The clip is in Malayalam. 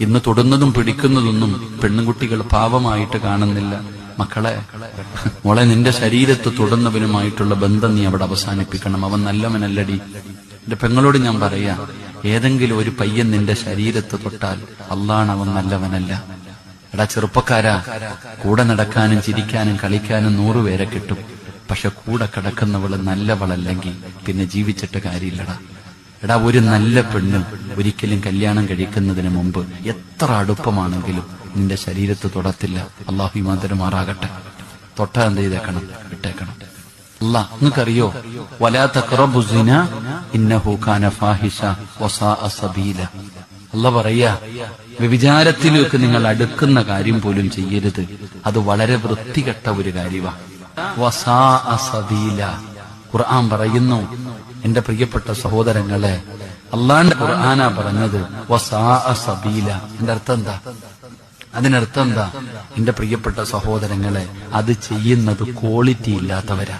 ഇന്ന് തൊടുന്നതും പിടിക്കുന്നതൊന്നും പെണ്ണുകുട്ടികൾ പാവമായിട്ട് കാണുന്നില്ല. മക്കളെ മോളെ നിന്റെ ശരീരത്ത് തൊടുന്നവനുമായിട്ടുള്ള ബന്ധം നീ അവിടെ അവസാനിപ്പിക്കണം. അവൻ നല്ലവനല്ലടി. എന്റെ പെങ്ങളോട് ഞാൻ പറയാ ഏതെങ്കിലും ഒരു പയ്യൻ നിന്റെ ശരീരത്ത് തൊട്ടാൽ അള്ളാണ് അവൻ നല്ലവനല്ല. എടാ ചെറുപ്പക്കാരാ. കൂടെ നടക്കാനും ചിരിക്കാനും കളിക്കാനും നൂറുപേരെ കിട്ടും. പക്ഷെ കൂടെ കിടക്കുന്നവൾ നല്ലവളല്ലെങ്കിൽ പിന്നെ ജീവിച്ചിട്ട് കാര്യമില്ലടാ. എടാ ഒരു നല്ല പെണ്ണ് ഒരിക്കലും കല്യാണം കഴിക്കുന്നതിന് മുമ്പ് എത്ര അടുപ്പമാണെങ്കിലും നിന്റെ ശരീരത്ത് തൊടത്തില്ല. അള്ളാഹു ഇമാതരുമാറാകട്ടെ തൊട്ട എന്ത് ചെയ്തേക്കണം? ഇട്ടേക്കണം അല്ല നിങ്ങൾക്കറിയോ? വലാ തഖറബു സിന ഇന്നഹു കാന ഫാഹിഷ വസാഅ സബീല. അല്ല പറയാ വ്യഭിചാരത്തിലേക്ക് നിങ്ങൾ അടുക്കുന്ന കാര്യം പോലും ചെയ്യരുത്. അത് വളരെ വൃത്തികെട്ട ഒരു കാര്യമാണ് ഖുർആൻ പറയുന്നു. എന്റെ പ്രിയപ്പെട്ട സഹോദരങ്ങളെ അള്ളാന്റെ ഖുർആനാ പറഞ്ഞത് സബീല. എന്റെ അർത്ഥം എന്താ? അതിനർത്ഥം എന്താ? എന്റെ പ്രിയപ്പെട്ട സഹോദരങ്ങളെ അത് ചെയ്യുന്നത് ക്വാളിറ്റി ഇല്ലാത്തവരാ.